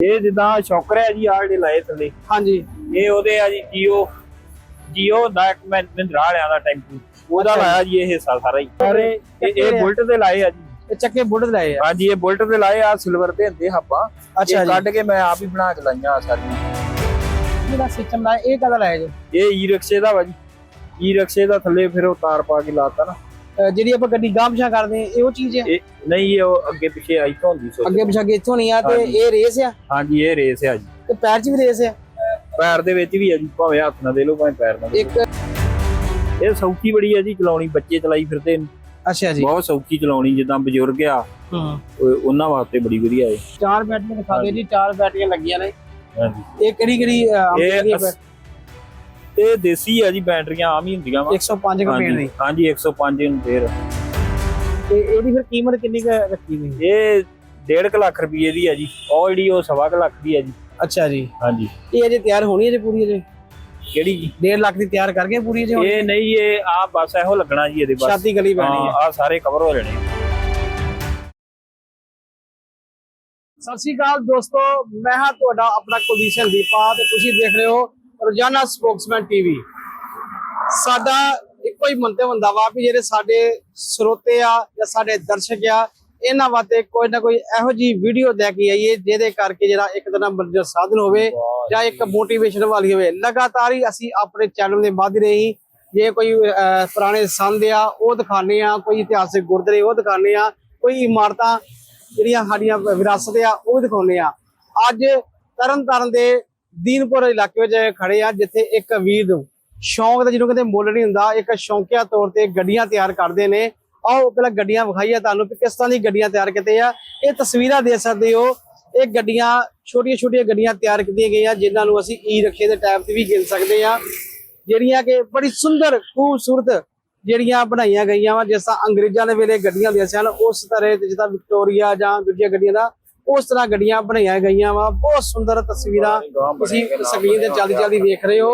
ਇਹ ਜਿੱਦਾਂ ਸ਼ੌਕਰ ਹੈ ਜੀ ਆਹ ਜਿਹੜੇ ਲਾਏ ਥੱਲੇ। ਹਾਂਜੀ। ਇਹ ਉਹਦੇ ਆ ਜੀ ਜੀਓ ਜੀਓ ਦਾ ਇੱਕ ਮੈਂ ਮਹਿੰਦਰਾ ਵਾਲਿਆਂ ਦਾ ਟੈਂਪੂ। ਉਹਦਾ। ਲਾਇਆ ਜੀ ਇਹ ਹਿੱਸਾ ਸਾਰਾ ਹੀ ਸਾਰੇ ਇਹ-। ਬੁਲਟ ਦੇ ਲਾਏ ਆ ਜੀ। ਇਹ ਚੱਕੇ ਬੁੱਢ ਲਾਏ ਆ? ਹਾਂਜੀ ਇਹ ਬੁਲਟ ਦੇ ਲਾਏ ਆ ਸਿਲਵਰ ਦੇ ਹੁੰਦੇ ਆਪਾਂ ਅੱਛਾ ਜੀ। ਕੱਢ ਕੇ ਮੈਂ ਆਪ ਹੀ ਬਣਾ ਕੇ ਲਾਈਆਂ ਆ ਸਾਰੀਆਂ। ਜਿਹੜਾ ਸਿਸਟਮ ਲਾਇਆ ਇਹ ਕਦਾ ਲਾਇਆ ਜੀ? ਇਹ ਈ ਰਿਕਸ਼ੇ ਦਾ ਵਾ ਜੀ। ਈ ਰਿਕਸ਼ੇ ਦਾ ਥੱਲੇ ਫਿਰ ਉਹ ਤਾਰ ਪਾ ਕੇ ਲਾਤਾ ਨਾ। ਜਿਹੜੀ ਆਪਾਂ ਗੱਡੀ ਪਿਛਾਂ ਕਰਦੇ ਹਾਂ ਇਹ ਉਹ ਚੀਜ਼ ਇਹ ਨਹੀਂ ਇਹ ਉਹ ਅੱਗੇ ਪਿੱਛੇ ਆਈ ਤਾਂ ਹੁੰਦੀ ਸੋ। ਅੱਗੇ ਪਿਛਾਂ ਕੇ ਇੱਥੋਂ ਨਹੀਂ ਆ ਤੇ ਹਾਂਜੀ। ਇਹ ਰੇਸ ਆ? ਹਾਂਜੀ ਇਹ ਰੇਸ ਆ ਜੀ। ਤੇ ਪੈਰ 'ਚ ਵੀ ਰੇਸ ਆ? ਪੈਰ ਦੇ ਵਿੱਚ ਵੀ ਆ ਜੀ ਭਾਵੇਂ ਹੱਥ ਨਾਲ ਦੇ ਲਓ ਭਾਵੇਂ ਪੈਰ ਨਾਲ ਦੇ ਇੱਕ ਲਓ। ਇਹ ਸੌਖੀ ਬੜੀ ਆ ਜੀ ਚਲਾਉਣੀ ਬੱਚੇ ਚਲਾਈ ਫਿਰਦੇ ਨੇ। ਅੱਛਾ ਜੀ। ਬਹੁਤ ਸੌਖੀ ਚਲਾਉਣੀ ਜਿੱਦਾਂ ਬਜ਼ੁਰਗ ਆ। ਹੂੰ। ਉਹ- ਉਹਨਾਂ ਵਾਸਤੇ ਬੜੀ ਵਧੀਆ ਹੈ ਚਾਰ ਬੈਟਰੀਆਂ ਦਿਖਾ ਦਿਓ ਜੀ ਚਾਰ ਬੈਟਰੀਆਂ ਲੱਗੀਆਂ ਨੇ। ਹਾਂਜੀ। ਇਹ ਕਿਹੜੀ ਕਿਹੜੀ ਇਹ ਆਪਣੀ ਅਸ- ਇਹ ਦੇਸੀ ਆ ਜੀ ਬੈਟਰੀਆਂ ਆਮ ਹੀ ਹੁੰਦੀਆਂ ਵਾ। 105 ਕੰਪੇਟ ਦੀ ਹਾਂਜੀ 105 ਇੰਪੇਅਰ ਤੇ ਇਹਦੀ ਫਿਰ ਕੀਮਤ ਕਿੰਨੀ ਕੁ ਰੱਖੀ ਹੋਈ ਇਹ 1.5 ਲੱਖ ਰੁਪਏ ਦੀ ਆ ਜੀ। ਉਹ ਜਿਹੜੀ ਉਹ ਸਵਾ ਕੁ ਲੱਖ ਦੀ ਆ ਜੀ। ਅੱਛਾ ਜੀ। ਹਾਂਜੀ। ਇਹ ਅਜੇ ਤਿਆਰ ਹੋਣੀ ਹੈ ਜੇ ਪੂਰੀ ਅਜੇ? ਕਿਹੜੀ ਜੀ? 1.5 ਲੱਖ ਦੀ ਤਿਆਰ ਕਰਕੇ ਪੂਰੀ ਅਜੇ ਇਹ ਨਹੀਂ ਇਹ ਆ ਬਸ ਇਹੋ ਲੱਗਣਾ ਜੀ ਇਹਦੇ ਬਸ। ਛਾਤੀ ਗਲੀ ਪੈਣੀ ਹੈ ਆ ਸਾਰੇ ਕਵਰ ਹੋ ਜਾਣੇ ਸਤਿ ਸ਼੍ਰੀ ਅਕਾਲ ਦੋਸਤੋ ਮੈਂ ਹਾਂ ਤੁਹਾਡਾ ਆਪਣਾ ਕੁਲਦੀਪ ਸਿੰਘ ਦੀਪਾ ਤੇ ਤੁਸੀਂ ਦੇਖ ਰਹੇ ਹੋ ਰੋਜ਼ਾਨਾ ਸਪੋਕਸਮੈਨ ਟੀਵੀ ਸਾਡਾ ਇੱਕੋ ਹੀ ਮੰਤਵ ਹੁੰਦਾ ਵਾ ਵੀ ਜਿਹੜੇ ਸਾਡੇ ਸਰੋਤੇ ਆ ਜਾਂ ਸਾਡੇ ਦਰਸ਼ਕ ਆ ਇਹਨਾਂ ਵਾਸਤੇ ਕੋਈ ਨਾ ਕੋਈ ਇਹੋ ਜੀ ਵੀਡੀਓ ਲੈ ਕੇ ਆਈਏ ਜਿਹਦੇ ਕਰਕੇ ਜਿਹੜਾ ਇੱਕ ਤਰ੍ਹਾਂ ਮਨੋਰੰਜਨ ਸਾਧਨ ਹੋਵੇ ਜਾਂ ਇੱਕ ਮੋਟੀਵੇਸ਼ਨ ਵਾਲੀ ਹੋਵੇ। ਲਗਾਤਾਰ ਹੀ ਅਸੀਂ ਆਪਣੇ ਚੈਨਲ ਦੇ ਮਾਧਿਅਮ ਹੀ ਜੇ ਕੋਈ ਪੁਰਾਣੇ ਸੰਦ ਆ ਉਹ ਦਿਖਾਣੇ ਆ ਕੋਈ ਇਤਿਹਾਸਿਕ ਗੁਰਦੁਆਰੇ ਉਹ ਦਿਖਾਣੇ ਆ ਕੋਈ ਇਮਾਰਤਾਂ ਜਿਹੜੀਆਂ ਸਾਡੀਆਂ ਵਿਰਾਸਤ ਆ ਉਹ ਵੀ ਦਿਖਾਉਂਦੇ ਆ ਅੱਜ ਤਰਨ ਤਾਰਨ ਦੇ ਦੀਨਪੁਰ ਇਲਾਕੇ ਵਿੱਚ ਖੜੇ ਆ, ਜਿੱਥੇ ਇੱਕ ਵੀਰ ਨੂੰ ਸ਼ੌਂਕ ਦਾ, ਜਿਹਨੂੰ ਕਹਿੰਦੇ ਮੁੱਲ ਨਹੀਂ ਹੁੰਦਾ, ਇੱਕ ਸ਼ੌਂਕੀਆ ਤੌਰ ਤੇ ਗੱਡੀਆਂ ਤਿਆਰ ਕਰਦੇ ਨੇ। ਆਓ, ਪਹਿਲਾਂ ਗੱਡੀਆਂ ਵਿਖਾਈਆ ਤੁਹਾਨੂੰ ਕਿ ਕਿਸ ਤਰ੍ਹਾਂ ਦੀ ਗੱਡੀਆਂ ਤਿਆਰ ਕੀਤੇ ਆ ਇਹ ਤਸਵੀਰਾਂ ਦੇ ਸਕਦੇ ਹੋ। ਇਹ ਗੱਡੀਆਂ ਛੋਟੀਆਂ ਛੋਟੀਆਂ ਗੱਡੀਆਂ ਤਿਆਰ ਕੀਤੀਆਂ ਗਈਆਂ, ਜਿਨ੍ਹਾਂ ਨੂੰ ਅਸੀਂ ਈ ਰਿਕਸ਼ੇ ਦੇ ਟਾਈਪ ਤੇ ਵੀ ਗਿਣ ਸਕਦੇ ਆ ਜਿਹੜੀਆਂ ਕਿ ਬੜੀ ਸੁੰਦਰ, ਖੂਬਸੂਰਤ ਜਿਹੜੀਆਂ ਬਣਾਈਆਂ ਗਈਆਂ ਵਾ, ਜਿਸ ਤਰ੍ਹਾਂ ਅੰਗਰੇਜ਼ਾਂ ਦੇ ਵੇਲੇ ਗੱਡੀਆਂ ਹੁੰਦੀਆਂ ਸਨ ਉਸ ਤਰ੍ਹਾਂ ਜਿਸ ਤਰ੍ਹਾਂ ਵਿਕਟੋਰੀਆ ਜਾਂ ਦੂਜੀਆਂ ਗੱਡੀਆਂ ਦਾ ਉਸ ਤਰ੍ਹਾਂ ਗੱਡੀਆਂ ਬਣਾਈਆਂ ਗਈਆਂ ਵਾ, ਬਹੁਤ ਸੁੰਦਰ ਤਸਵੀਰਾਂ ਤੁਸੀਂ ਸਕਰੀਨ ਤੇ ਜਲਦੀ ਜਲਦੀ ਵੇਖ ਰਹੇ ਹੋ।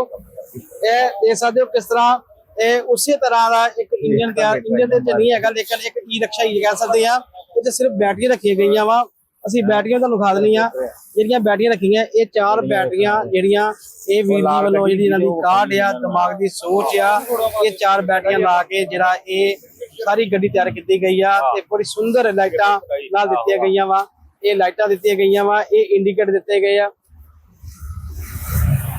ਇਹ ਦੇਖ ਸਕਦੇ ਹੋ ਕਿਸ ਤਰ੍ਹਾਂ ਇਹ ਉਸੇ ਤਰ੍ਹਾਂ ਦਾ ਇੱਕ ਇੰਜਨ ਤਿਆਰ, ਇੰਜਨ ਦੇ ਚ ਨਹੀਂ ਹੈਗਾ, ਲੇਕਿਨ ਇੱਕ ਈ ਰਿਕਸ਼ਾ ਹੀ ਕਹਿ ਸਕਦੇ ਆ ਇਹ ਤੇ ਸਿਰਫ ਬੈਟਰੀਆਂ ਰੱਖੀਆਂ ਗਈਆਂ ਵਾ। ਅਸੀਂ ਬੈਟਰੀਆਂ ਤੁਹਾਨੂੰ ਦਿਖਾ ਦਿੰਨੀਆਂ ਜਿਹੜੀਆਂ ਬੈਟਰੀਆਂ ਰੱਖੀਆਂ, ਇਹ ਚਾਰ ਬੈਟਰੀਆਂ ਜਿਹੜੀਆਂ ਇਹ ਵੀਰ ਜੀ ਵੱਲੋਂ ਜਿਹੜੀ ਇਹਨਾਂ ਦੀ ਕਾਢ ਆ, ਦਿਮਾਗ ਦੀ ਸੋਚ ਆ, ਇਹ ਚਾਰ ਬੈਟਰੀਆਂ ਲਾ ਕੇ ਜਿਹੜਾ ਇਹ ਸਾਰੀ ਗੱਡੀ ਤਿਆਰ ਕੀਤੀ ਗਈ ਆ ਤੇ ਬੜੀ ਸੁੰਦਰ ਲਾਈਟਾਂ ਨਾਲ ਦਿੱਤੀਆਂ ਗਈਆਂ ਵਾ। ਇਹ ਲਾਈਟਾਂ ਦਿੱਤੀਆਂ ਗਈਆਂ ਵਾ, ਇਹ ਇੰਡੀਕੇਟਰ ਦਿੱਤੇ ਗਏ ਆ।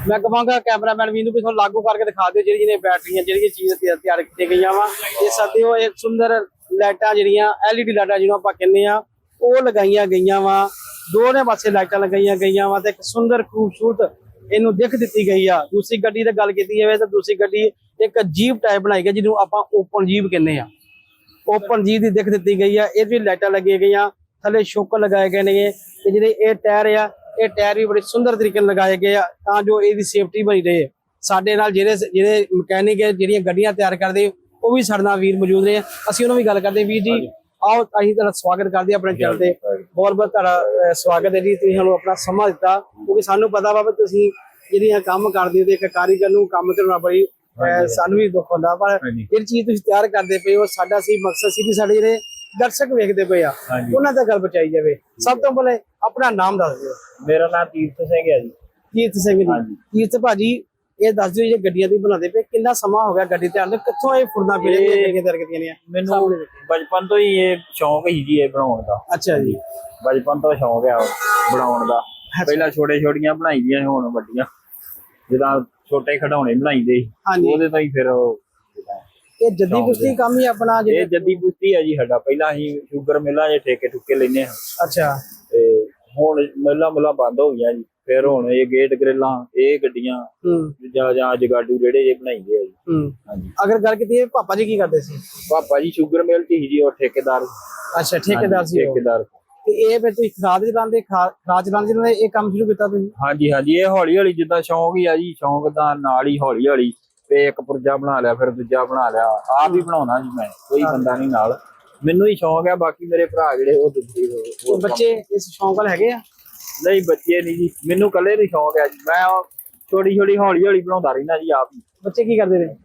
ਮੈਂ ਕਹਾਂਗਾ ਕੈਮਰਾਮੈਨ ਵੀ ਨੂੰ ਵੀ ਤੁਹਾਨੂੰ ਲਾਗੂ ਕਰਕੇ ਦਿਖਾ ਦਿਓ ਜਿਹੜੀ ਜਿਹਨੇ ਬੈਟਰੀਆਂ ਜਿਹੜੀਆਂ ਚੀਜ਼ਾਂ ਤਿਆਰ- ਤਿਆਰ ਕੀਤੀਆਂ ਗਈਆਂ ਵਾ। ਇਹ ਸਾਡੇ ਉਹ ਇੱਕ ਸੁੰਦਰ ਲਾਈਟਾਂ ਜਿਹੜੀਆਂ, LED ਲਾਈਟਾਂ ਜਿਹਨੂੰ ਆਪਾਂ ਕਹਿੰਦੇ ਆ, ਉਹ ਲਗਾਈਆਂ ਗਈਆਂ ਵਾ। ਦੋਨੇ ਪਾਸੇ ਲਾਈਟਾਂ ਲਗਾਈਆਂ ਗਈਆਂ ਵਾ ਤੇ ਇੱਕ ਸੁੰਦਰ ਖੂਬਸੂਰਤ ਇਹਨੂੰ ਦਿੱਖ ਦਿੱਤੀ ਗਈ ਆ। ਦੂਸਰੀ ਗੱਡੀ ਦੀ ਗੱਲ ਕੀਤੀ ਜਾਵੇ ਤਾਂ ਦੂਸਰੀ ਗੱਡੀ ਇੱਕ ਜੀਪ ਟਾਈਪ ਬਣਾਈ ਗਈ ਜਿਹਨੂੰ ਆਪਾਂ ਓਪਨ ਜੀਪ ਕਹਿੰਦੇ ਆ। ਓਪਨ ਜੀ ਦੀ ਦਿੱਖ ਦਿੱਤੀ ਗਈ ਆ ਇਹ ਵੀ ਲਾਈਟਾਂ ਲੱਗੀਆਂ ਗਈਆਂ। ਥੱਲੇ ਸ਼ੋਕ ਲਗਾਏ ਗਏ ਨੇ ਤੇ ਜਿਹੜੇ ਇਹ ਟਾਇਰ ਆ ਇਹ ਟਾਇਰ ਵੀ ਬੜੇ ਸੁੰਦਰ ਤਰੀਕੇ ਨਾਲ ਲਗਾਏ ਗਏ ਆ ਤਾਂ ਜੋ ਇਹਦੀ ਸੇਫਟੀ ਬਣੀ ਰਹੇ। ਸਾਡੇ ਨਾਲ ਜਿਹੜੇ ਜਿਹੜੇ ਮਕੈਨਿਕ ਹੈ ਜਿਹੜੀਆਂ ਗੱਡੀਆਂ ਤਿਆਰ ਕਰਦੇ ਉਹ ਵੀ ਸਾਡੇ ਨਾਲ ਵੀਰ ਮੌਜੂਦ ਨੇ ਅਸੀਂ ਉਹਨਾਂ ਵੀ ਗੱਲ ਕਰਦੇ ਵੀਰ ਜੀ ਆਓ ਅਸੀਂ ਤੁਹਾਡਾ ਸਵਾਗਤ ਕਰਦੇ ਆਪਣੇ ਚੈਨਲ ਤੇ। ਬਹੁਤ ਬਹੁਤ ਤੁਹਾਡਾ ਸਵਾਗਤ ਹੈ ਜੀ। ਤੁਸੀਂ ਸਾਨੂੰ ਆਪਣਾ ਸਮਾਂ ਦਿੱਤਾ ਕਿਉਂਕਿ ਸਾਨੂੰ ਪਤਾ ਵਾ ਵੀ ਤੁਸੀਂ ਜਿਹੜੀਆਂ ਕੰਮ ਕਰਦੇ ਹੋ ਤੇ ਇੱਕ ਕਾਰੀਗਰ ਨੂੰ ਕੰਮ ਕਰਨਾ ਬੜੀ ਸਾਨੂੰ ਵੀ ਦੁੱਖ ਹੁੰਦਾ। ਪਰ। ਜਿਹੜੀ ਚੀਜ਼ ਤੁਸੀਂ ਤਿਆਰ ਕਰਦੇ ਪਏ ਹੋ ਸਾਡਾ ਸੀ ਮਕਸਦ ਸੀ ਵੀ ਸਾਡੇ ਜਿਹੜੇ ਦਰਸ਼ਕ ਵੇਖਦੇ ਪਏ ਆ। ਹਾਂਜੀ। ਉਹਨਾਂ ਤੱਕ ਗੱਲ ਪਹੁੰਚਾਈ ਜਾਵੇ। ਸਭ ਤੋਂ ਪਹਿਲੇ ਆਪਣਾ ਨਾਮ ਦੱਸ ਦਿਓ। ਮੇਰਾ ਨਾਮ ਤੀਰਥ ਸਿੰਘ ਹੈ ਜੀ। ਕੀਰਤ ਸਿੰਘ ਜੀ। ਹਾਂਜੀ। ਕੀਰਤ ਭਾਜੀ ਇਹ ਦੱਸ ਦਿਓ ਜੇ ਗੱਡੀਆਂ ਦੀ ਬਣਾਉਂਦੇ ਪਏ ਕਿੰਨਾ ਸਮਾਂ ਹੋ ਗਿਆ ਗੱਡੀ ਤਿਆਰ ਦੇ ਕਿੱਥੋਂ ਇਹ ਫੁਰਨਾ ਪੀਲੇ ਇਹ- ਗੱਡੀਆਂ ਤਿਆਰ ਕੀਤੀਆਂ ਨੇ ਮੈਨੂੰ ਬਚਪਨ ਤੋਂ ਹੀ ਇਹ ਸ਼ੌਂਕ ਹੀ ਜੀ ਇਹ ਬਣਾਉਣ ਦਾ। ਅੱਛਾ ਜੀ। ਬਚਪਨ ਤੋਂ ਸ਼ੌਂਕ ਆ ਬਣਾਉਣ ਦਾ। ਪਹਿਲਾਂ ਛੋਟੇ ਛੋਟੀਆਂ ਬਣਾਈ ਦੀਆਂ ਸੀ, ਹੁਣ ਵੱਡੀਆਂ। ਜਿੱਦਾਂ ਛੋਟੇ ਖਿਡੌਣੇ ਬਣਾਈਦੇ ਸੀ। ਹਾਂਜੀ। ਉਹਦੇ ਤੋਂ ਹੀ ਫਿਰ ਉਹ ਇਹ ਜੱਦੀ ਕੁਸ਼ਤੀ ਕੰਮ ਹੀ ਆਪਣਾ ਇਹ ਜੱਦੀ ਪੁਸ਼ਤੀ ਆ ਜੀ ਸਾਡਾ। ਪਹਿਲਾਂ ਅਸੀਂ ਸ਼ੂਗਰ ਮਿਲਾਂ 'ਚ ਠੇਕੇ ਠੁੱਕੇ ਲੈਨੇ ਆ ਅੱਛਾ। ਤੇ ਹੁਣ ਮਿਲਾਂ ਮੁਲਾਂ ਬੰਦ ਹੋ ਗਈਆਂ ਜੀ। ਫਿਰ ਹੁਣ ਇਹ ਗੇਟ ਗ੍ਰਿਲਾਂ ਇਹ ਗੱਡੀਆਂ ਹੂੰ। ਜਾਂ ਜਾਂ ਜਗਾਡੂ ਜਿਹੜੇ ਜੇ ਬਣਾਈਦੇ ਆ ਜੀ। ਹੂੰ। ਹਾਂਜੀ। ਅਗਰ ਗੱਲ ਕੀਤੀ ਇਹ ਪਾਪਾ ਜੀ ਕੀ ਕਰਦੇ ਸੀ? ਪਾਪਾ ਜੀ ਸ਼ੂਗਰ ਮਿਲ 'ਚ ਹੀ ਜੀ ਉਹ ਠੇਕੇਦਾਰ। ਅੱਛਾ ਠੇਕੇਦਾਰ ਸੀ ਉਹ। ਠੇਕੇਦਾਰ। ਤੇ ਇਹ ਫਿਰ ਤੁਸੀਂ ਖਰਾਦ ਚਲਾਉਂਦੇ ਖਰਾਦ ਚਲਾਉਂਦੇ ਜਿਹਨਾਂ ਨੇ ਇਹ ਕੰਮ ਸ਼ੁਰੂ ਕੀਤਾ ਤੁਸੀਂ? ਹਾਂਜੀ ਹਾਂਜੀ ਇਹ ਹੌਲੀ ਹੌਲੀ ਜਿੱਦਾਂ ਸ਼ੌਂਕ ਹੀ ਆ ਜੀ ਸ਼ੌਂਕ ਦਾ ਨਾਲ ਹੀ ਹੌਲੀ ਹੌਲੀ ਤੇ ਇੱਕ ਪੁਰਜਾ ਬਣਾ ਲਿਆ ਫਿਰ ਦੂਜਾ ਬਣਾ ਲਿਆ। ਆਪ ਹੀ ਬਣਾਉਣਾ ਜੀ ਮੈਂ ਕੋਈ ਬੰਦਾ ਨਹੀਂ ਨਾਲ। ਮੈਨੂੰ ਹੀ ਸ਼ੌਂਕ ਆ ਬਾਕੀ ਮੇਰੇ ਭਰਾ ਜਿਹੜੇ ਉਹ ਦੂਜੇ ਉਹ ਬੱਚੇ ਇਸ ਸ਼ੌਂਕ ਵਾਲ ਹੈਗੇ ਆ? ਨਹੀਂ ਬੱਚੇ ਨਹੀਂ ਜੀ। ਮੈਨੂੰ ਕੱਲੇ ਨਹੀਂ ਸ਼ੌਂਕ ਆ ਜੀ। ਮੈਂ ਛੋਟੀ ਛੋਟੀ ਹੌਲੀ ਹੌਲੀ ਬਣਾਉਂਦਾ ਰਹਿਣਾ ਜੀ ਆਪ ਹੀ। ਬੱਚੇ ਕੀ ਕਰਦੇ ਨੇ?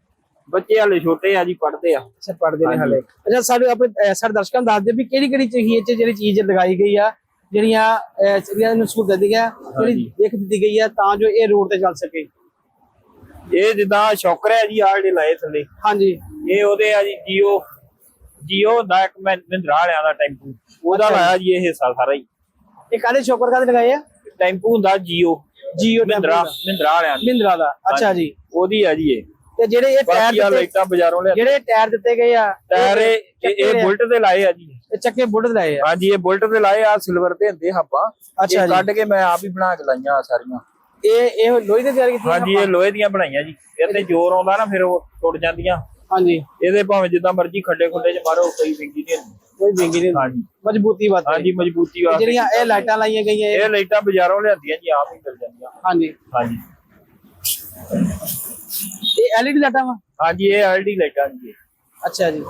ਬੱਚੇ ਹਾਲੇ ਛੋਟੇ ਆ ਜੀ ਪੜ੍ਹਦੇ ਆ। ਅੱਛਾ ਪੜਦੇ ਨੇ। ਹਾਲੇ। ਅੱਛਾ ਸਾਡੇ ਆਪਣੇ ਸਾਡੇ ਦਰਸ਼ਕਾਂ ਨੂੰ ਦੱਸ ਦਿਓ ਵੀ ਕਿਹੜੀ ਕਿਹੜੀ ਚੀਜ਼ 'ਚ ਜਿਹੜੀ ਚੀਜ਼ ਲਗਾਈ ਗਈ ਆ ਜਿਹੜੀਆਂ ਜਿਹੜੀਆਂ ਨੂੰ ਸਹੂਲਤਾਂ ਦਿੱਤੀਆਂ ਜਿਹੜੀ ਹਾਂਜੀ। ਦੇਖ ਦਿੱਤੀ ਗਈ ਹੈ ਤਾਂ ਜੋ ਇਹ ਰੋਡ ਤੇ ਚੱਲ ਸਕੇ। ਇਹ ਜਿੱਦਾਂ ਸ਼ੌਕਰ ਹੈ ਜੀ ਆ ਜਿਹੜੇ ਲਾਏ ਥੱਲੇ। ਹਾਂਜੀ। ਇਹ ਉਹਦੇ ਆ ਜੀ ਜੀਓ ਜੀਓ ਦਾ ਇੱਕ ਮਹਿੰਦਰਾ ਵਾਲਿਆਂ ਦਾ ਟੈਂਪੂ। ਉਹਦਾ। ਲਾਇਆ ਜੀ ਇਹ ਹਿੱਸਾ ਸਾਰਾ ਹੀ। ਇਹ ਕਾਹਦੇ ਸ਼ੋਕਰ ਕਾਹਦੇ ਲਗਾਏ ਆ? ਟੈਂਪੂ ਹੁੰਦਾ ਜੀਓ। ਜੀਓ ਮਹਿੰਦਰਾ ਮਹਿੰਦਰਾ ਵਾਲਿਆਂ ਦੀ। ਮਹਿੰਦਰਾ ਦਾ। ਅੱਛਾ ਜੀ। ਉਹਦੀ ਆ ਜੀ ਇਹ। ਤੇ ਜਿਹੜੇ ਇਹ ਟਾਇਰ ਆ ਦਿੱਤੇ ਲਾਈਟਾਂ ਬਾਜ਼ਾਰੋਂ ਲਿਆ ਜਿਹੜੇ ਟਾਇਰ ਦਿੱਤੇ ਗਏ ਆ ਟਾਇਰ ਇਹ ਬੁਲਟ ਦੇ ਲਾਏ ਆ ਜੀ। ਇਹ ਚੱਕੇ ਦੇ ਲਾਏ ਆ। ਹਾਂਜੀ ਇਹ ਬੁਲਟ ਦੇ ਲਾਏ ਆ ਸਿਲਵਰ ਦੇ ਹੁੰਦੇ ਹੱਬਾਂ ਅੱਛਾ ਜੀ। ਕੱਢ ਕੇ ਮੈਂ ਆਪ ਹੀ ਬਣਾ ਕੇ ਲਾਈਆਂ ਆਹ ਸਾਰੀਆਂ। ਇਹ ਇਹ ਲੋਹੇ ਦੇ ਤਿਆਰ ਕੀਤੀਆਂ ਹਾਂਜੀ ਇਹ ਲੋਹੇ ਦੀਆਂ ਬਣਾਈਆਂ ਜੀ। ਇਹ ਤੇ ਜ਼ੋਰ ਆਉਂਦਾ ਨਾ ਫਿਰ ਉਹ ਟੁੱਟ ਜਾਂਦੀਆਂ। ਹਾਂਜੀ। ਇਹਦੇ ਭਾਵੇਂ ਜਿੱਦਾਂ ਮਰਜ਼ੀ ਖੱਡੇ ਖੁੱਡੇ ਚ ਮਾਰੋ ਕੋਈ ਵਿੰਗੀ ਨਹੀਂ ਕੋਈ ਵਿੰਗੀ ਨਹੀਂ ਹਾਂਜੀ। ਮਜ਼ਬੂਤੀ ਬਾਤ ਹੈ ਹਾਂਜੀ ਮਜ਼ਬੂਤੀ ਵਾਸਤੇ। ਜਿਹੜੀਆਂ ਇਹ ਲਾਈਟਾਂ ਲਾਈਆਂ ਗਈਆਂ ਇਹ ਲਾਈਟਾਂ ਬਾਜ਼ਾਰੋਂ ਲਿਆਂਦੀਆਂ ਜੀ ਆਪ ਹੀ ਮਿਲ ਜਾਂਦੀਆਂ। ਹਾਂਜੀ। ਹਾਂਜੀ। ਇਹ ਐਲਈਡੀ ਲਾਈਟਾਂ ਵਾ? ਹਾਂਜੀ ਇਹ ਐਲਡੀ ਲਾਈਟਾਂ ਜੀ। ਅੱਛਾ ਜੀ।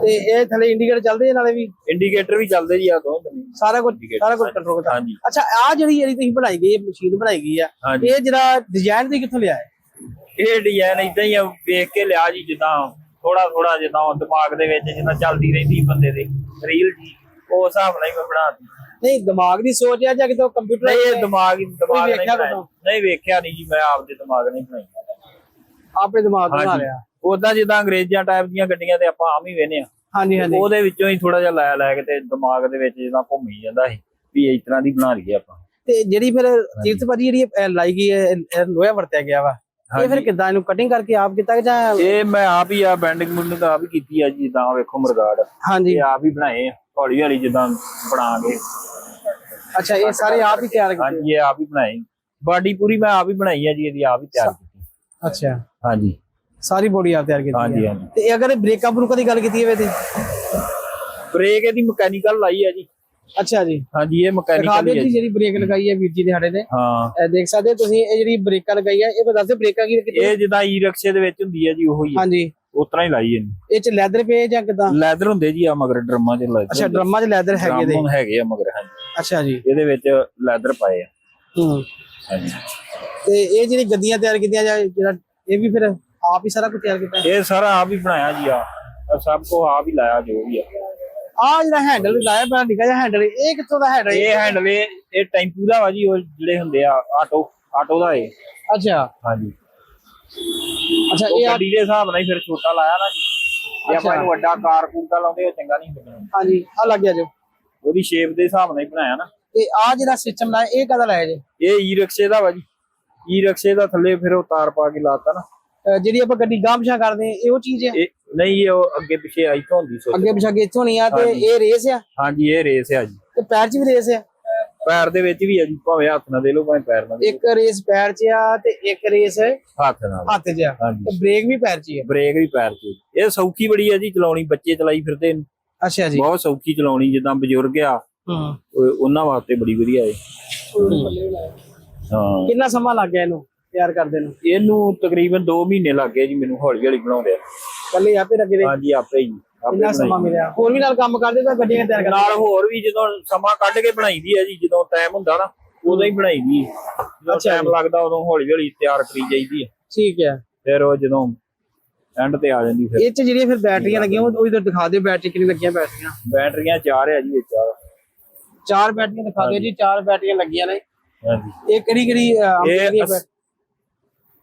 ਤੇ ਇਹ ਥੱਲੇ ਇੰਡੀਕੇਟਰ ਚੱਲਦੇ ਆ ਨਾਲੇ ਵੀ? ਇੰਡੀਕੇਟਰ ਵੀ ਚੱਲਦੇ ਜੀ ਆ ਬੰਨੇ ਸਾਰਾ ਕੁਝ ਸਾਰਾ ਕੁਝ ਕੰਟਰੋਲ ਕਰਦਾ ਹਾਂਜੀ। ਅੱਛਾ ਆ ਜਿਹੜੀ ਜਿਹੜੀ ਤੁਸੀਂ ਬਣਾਈ ਗਈ ਹੈ ਮਸ਼ੀਨ ਬਣਾਈ ਗਈ ਆ ਇਹ ਜਿਹੜਾ ਡਿਜ਼ਾਈਨ ਤੁਸੀਂ ਕਿੱਥੋਂ ਲਿਆ ਹੈ? ਇਹ ਡਿਜ਼ਾਈਨ ਇਦਾਂ ਹੀ ਆ, ਵੇਖ ਕੇ ਲਿਆ ਜੀ ਜਿੱਦਾਂ ਥੋੜਾ ਥੋੜਾ ਜਿੱਦਾਂ ਦਿਮਾਗ ਦੇ ਵਿੱਚ ਜਿੱਦਾਂ ਚੱਲਦੀ ਰਹਿੰਦੀ ਬੰਦੇ ਦੇ ਰੀਲ ਜੀ। ਉਹ ਹਿਸਾਬ ਨਾਲ ਹੀ ਮੈਂ ਬਣਾਤੀ ਨਹੀਂ ਦਿਮਾਗ ਦੀ ਸੋਚ ਹੈ ਜਾਂ ਕਿਤੋਂ ਕੰਪਿਊਟਰ ਨਹੀਂ ਇਹ ਦਿਮਾਗ ਹੀ ਦਿਮਾਗ ਨਹੀਂ? ਨਹੀਂ ਵੇਖਿਆ ਨਹੀਂ ਜੀ ਮੈਂ ਆਪਦੇ ਦਿਮਾਗ ਨਹੀਂ ਬਣਾਈ। ਆਪਣੇ ਦਿਮਾਗ ਹਾਂਜੀ। ਲਿਆ। ਉਦਾਂ ਜਿੱਦਾਂ ਅੰਗਰੇਜ਼ਾਂ ਟਾਈਪ ਦੀਆਂ ਗੱਡੀਆਂ ਤੇ ਆਪਾਂ ਆਮ ਹੀ ਵੇਨੇ ਆ ਹਾਂਜੀ ਹਾਂਜੀ। ਉਹਦੇ ਵਿੱਚੋਂ ਹੀ ਥੋੜਾ ਜਿਹਾ ਲੈ ਲੈ ਕੇ ਤੇ ਦਿਮਾਗ ਦੇ ਵਿੱਚ ਜਿੱਦਾਂ ਘੁੰਮੀ ਜਾਂਦਾ ਸੀ ਵੀ ਇਸ ਤਰ੍ਹਾਂ ਦੀ ਬਣਾ ਲਈਏ ਆਪਾਂ। ਤੇ ਜਿਹੜੀ ਫਿਰ ਚੀਜ਼ ਭਾਜੀ ਜਿਹੜੀ ਇਹ ਲਾਈ ਗਈ ਹੈ ਇਹ- ਲੋਹਾ ਵਰਤਿਆ ਗਿਆ ਵਾ ਇਹ ਫਿਰ। ਕਿੱਦਾਂ ਇਹਨੂੰ ਕਟਿੰਗ ਕਰਕੇ ਆਪ ਕੀਤਾ ਕਿ ਜਾਂ ਇਹ ਮੈਂ ਆਪ ਹੀ ਆ ਬੈਂਡਿੰਗ ਬੁੰਡਿੰਗ ਆਪ ਹੀ ਕੀਤੀ ਆ ਜੀ ਜਿੱਦਾਂ ਵੇਖੋ ਮਰਗਾੜ। ਹਾਂਜੀ। ਇਹ ਆਪ ਹੀ ਬਣਾਏ ਆ ਹੌਲੀ ਹੌਲੀ ਜਿੱਦਾਂ ਬਣਾ ਕੇ। ਅੱਛਾ ਇਹ ਸਾਰੇ ਆਪ ਹੀ ਤਿਆਰ ਕੀਤੇ। ਹਾਂਜੀ ਇਹ ਆਪ ਹੀ ਬਣਾਏ। ਬਾਡੀ ਪੂਰੀ ਮੈਂ ਆਪ ਹੀ ਬਣਾਈ ਆ ਜੀ ਇਹਦੀ ਆਪ ਹੀ ਤਿਆਰ ਕੀਤੀ। ਅੱਛਾ ਹਾਂਜੀ। ਸਾਰੀ ਬੋਡੀ ਆਪ ਤਿਆਰ ਕੀਤੀ ਹਾਂਜੀ, ਹੈ ਹਾਂਜੀ। ਤੇ ਇਹ ਅਗਰ ਬ੍ਰੇਕਾਂ ਬਰੂਕਾਂ ਦੀ ਗੱਲ ਕੀਤੀ ਜਾਵੇ ਤੇ? ਬ੍ਰੇਕ ਇਹਦੀ ਮਕੈਨੀਕਲ ਲਾਈ ਆ ਜੀ। ਅੱਛਾ ਜੀ। ਹਾਂਜੀ ਇਹ ਮਕੈਨੀਕਲ ਹੀ ਜੀ ਜਿਹੜੀ ਬ੍ਰੇਕ ਲਗਾਈ ਹੈ ਵੀਰ ਜੀ ਨੇ ਸਾਡੇ ਨੇ ਹਾਂ। ਇਹ ਦੇਖ ਸਕਦੇ ਹੋ ਤੁਸੀਂ ਇਹ ਜਿਹੜੀ ਬ੍ਰੇਕਾਂ ਲਗਾਈ ਹੈ ਇਹ ਬਤਾ ਦਿਓ ਬ੍ਰੇਕਾਂ ਕੀ ਇਹ ਜਿੱਦਾਂ ਈ ਰਿਕਸ਼ੇ ਦੇ ਵਿੱਚ ਹੁੰਦੀ ਆ ਜੀ ਉਹੋ ਹੀ। ਹਾਂਜੀ। ਉਸ ਤਰ੍ਹਾਂ ਹੀ ਲਾਈ ਇਹਨੂੰ। ਇਹ ਚ ਲੈਦਰ ਪਏ ਜਾਂ ਕਿਦਾਂ? ਲੈਦਰ ਹੁੰਦੇ ਜੀ ਆ ਮਗਰ ਡਰਮਾਂ 'ਚ ਲੈਦਰ ਅੱਛਾ ਡਰਮਾਂ 'ਚ ਲੈਦਰ ਹੈਗੇ ਦੇ ਹੈਗੇ ਆ ਮਗਰ ਹਾਂਜੀ। ਅੱਛਾ ਜੀ। ਇਹਦੇ ਵਿੱਚ ਲੈਦਰ ਪਾਏ ਆ। ਹੂੰ। ਹਾਂਜੀ। ਤੇ ਇਹ ਜਿਹੜੀ ਗੱਡੀਆਂ ਤਿਆਰ ਕੀਤੀਆਂ ਜਾਂ ਜਿਹੜਾ ਇਹ ਵੀ ਫਿਰ ਆਪ ਹੀ ਸਾਰਾ ਕੁਝ ਤਿਆਰ ਕੀਤਾ? ਇਹ ਸਾਰਾ ਆਪ ਹੀ ਬਣਾਇਆ ਜੀ ਆ। ਇਹ ਸਭ ਕੋ ਆਪ ਹੀ ਲਾਇਆ ਜੋ ਵੀ ਆ। ਆ ਜਿਹੜਾ ਹੈਂਡਲ ਲਾਇਆ ਪਿਆ ਨਿੱਕਾ ਜਿਹਾ ਹੈਂਡਲ ਇਹ ਕਿੱਥੋਂ ਦਾ ਹੈਂਡਲ ਇਹ ਹੈਂਡਲ ਇਹ ਇਹ ਟੈਂਪੂ ਦਾ ਵਾ ਜੀ ਉਹ ਜਿਹੜੇ ਹੁੰਦੇ ਆ ਆਟੋ ਆਟੋ ਦਾ ਇਹ। ਅੱਛਾ। ਹਾਂਜੀ। ਅੱਛਾ ਇਹ ਆ- ਗੱਡੀ ਦੇ ਹਿਸਾਬ ਨਾਲ ਹੀ ਫਿਰ ਛੋਟਾ ਲਾਇਆ ਨਾ ਜੀ। ਜੇ ਆਪਾਂ। ਇਹਨੂੰ ਵੱਡਾ ਕਾਰ ਦਾ ਲਾਉਂਦੇ ਉਹ ਚੰਗਾ ਨਹੀਂ ਲੱਗਣਾ। ਹਾਂਜੀ ਆ ਲੱਗ ਗਿਆ ਜੋ। ਉਹਦੀ ਸ਼ੇਪ ਦੇ ਹਿਸਾਬ ਨਾਲ ਹੀ ਬਣਾਇਆ ਨਾ। ਤੇ ਆ ਜਿਹੜਾ ਸਿਸਟਮ ਲਾਇਆ ਇਹ ਕਦਾ ਲਾਇਆ ਜੇ? ਇਹ ਈ ਰਿਕਸ਼ੇ ਦਾ ਵਾ ਜੀ। ਈ ਰਿਕਸ਼ੇ ਦਾ ਥੱਲੇ ਫਿਰ ਉਹ ਤਾਰ ਪਾ ਕੇ ਲਾਤਾ ਨਾ। ਜਿਹੜੀ ਆਪਾਂ ਗੱਡੀ ਪਿਛਾਂ ਕਰਦੇ ਹਾਂ, ਇਹ ਉਹ ਚੀਜ਼ ਹੈ ਇਹ ਨਹੀਂ ਇਹ ਉਹ ਅੱਗੇ ਪਿੱਛੇ ਆਈ ਤੋਂ ਹੁੰਦੀ ਸੋਚ। ਅੱਗੇ ਪਿਛਾਂ ਕੇ ਇੱਥੋਂ ਨਹੀਂ ਆ ਤੇ ਹਾਂਜੀ। ਇਹ ਰੇਸ ਆ? ਹਾਂਜੀ ਇਹ ਰੇਸ ਆ ਜੀ। ਤੇ ਪੈਰ 'ਚ ਵੀ ਰੇਸ ਆ? ਪੈਰ ਦੇ ਵਿੱਚ ਵੀ ਆ ਜੀ ਭਾਵੇਂ ਹੱਥ ਨਾਲ ਦੇ ਲਓ ਭਾਵੇਂ ਪੈਰ ਨਾਲ ਦੇ ਇੱਕ ਰੇਸ ਪੈਰ 'ਚ ਆ ਤੇ ਇੱਕ ਰੇਸ। ਹੱਥ ਨਾਲ। ਹੱਥ 'ਚ ਆ। ਹਾਂਜੀ। ਤੇ ਬ੍ਰੇਕ ਵੀ ਪੈਰ 'ਚ ਹੀ ਆ। ਬ੍ਰੇਕ ਵੀ ਪੈਰ 'ਚ ਇਹ ਸੌਖੀ ਬੜੀ ਆ ਜੀ ਚਲਾਉਣੀ ਬੱਚੇ ਚਲਾਈ ਫਿਰਦੇ ਇਹਨੂੰ। ਅੱਛਾ ਜੀ। ਬਹੁਤ ਸੌਖੀ ਚਲਾਉਣੀ ਜਿੱਦਾਂ ਬਜ਼ੁਰਗ ਆ ਹੂੰ। ਉਹ- ਉਹਨਾਂ ਵਾਸਤੇ ਬੜੀ ਵਧੀਆ ਹੈ। ਹਾਂ। ਕਿੰਨਾ ਸਮਾਂ ਲੱਗ ਗਿਆ ਇਹਨੂੰ? ਤਿਆਰ ਕਰਦੇ ਨੂੰ? ਇਹਨੂੰ ਤਕਰੀਬਨ 2 ਮਹੀਨੇ ਲੱਗ ਗਏ ਜੀ ਮੈਨੂੰ ਹੌਲੀ ਹੌਲੀ ਬਣਾਉਂਦੇ ਆ ਕੱਲੇ ਆਪੇ ਲੱਗੇ ਦੇ ਹਾਂਜੀ ਆਪੇ ਹੀ ਆਪੇ ਕਿੰਨਾ ਸਮਾਂ ਬਣਾਈ। ਮਿਲਿਆ? ਹੋਰ ਵੀ ਨਾਲ ਕੰਮ ਕਰਦੇ ਤਾਂ ਗੱਡੀਆਂ ਤਿਆਰ ਕਰਦੇ? ਨਾਲ ਹੋਰ ਵੀ ਜਦੋਂ ਸਮਾਂ ਕੱਢ ਕੇ ਬਣਾਈਦੀ ਆ ਜੀ ਜਦੋਂ ਟਾਈਮ ਹੁੰਦਾ ਨਾ ਉਦੋਂ ਹੀ ਬਣਾਈਦੀ ਆ। ਜਦੋਂ ਅੱਛਾ ਟਾਈਮ ਜੀ। ਲੱਗਦਾ ਉਦੋਂ ਹੌਲੀ ਹੌਲੀ ਤਿਆਰ ਕਰੀ ਜਾਈਦੀ ਆ। ਠੀਕ ਹੈ ਫਿਰ ਉਹ ਜਦੋਂ ਐਂਡ ਤੇ ਆ ਜਾਂਦੀ ਫਿਰ। ਇਹ 'ਚ ਜਿਹੜੀਆਂ ਫਿਰ ਬੈਟਰੀਆਂ ਲੱਗੀਆਂ ਉਹ ਇਧਰ ਦਿਖਾ ਦਿਓ ਬੈਟਰੀ ਕਿੰਨੀ ਲੱਗੀਆਂ ਬੈਟਰੀਆਂ ਬੈਟਰੀਆਂ ਚਾਰ ਆ ਜੀ ਆ। ਚਾਰ। ਬੈਟਰੀਆਂ ਦਿਖਾ ਦਿਓ ਜੀ ਚਾਰ ਬੈਟਰੀਆਂ ਲੱਗੀਆਂ ਨੇ। ਹਾਂਜੀ। ਇਹ ਕਿਹੜੀ ਕਿਹੜੀ ਇਹ ਅਸ-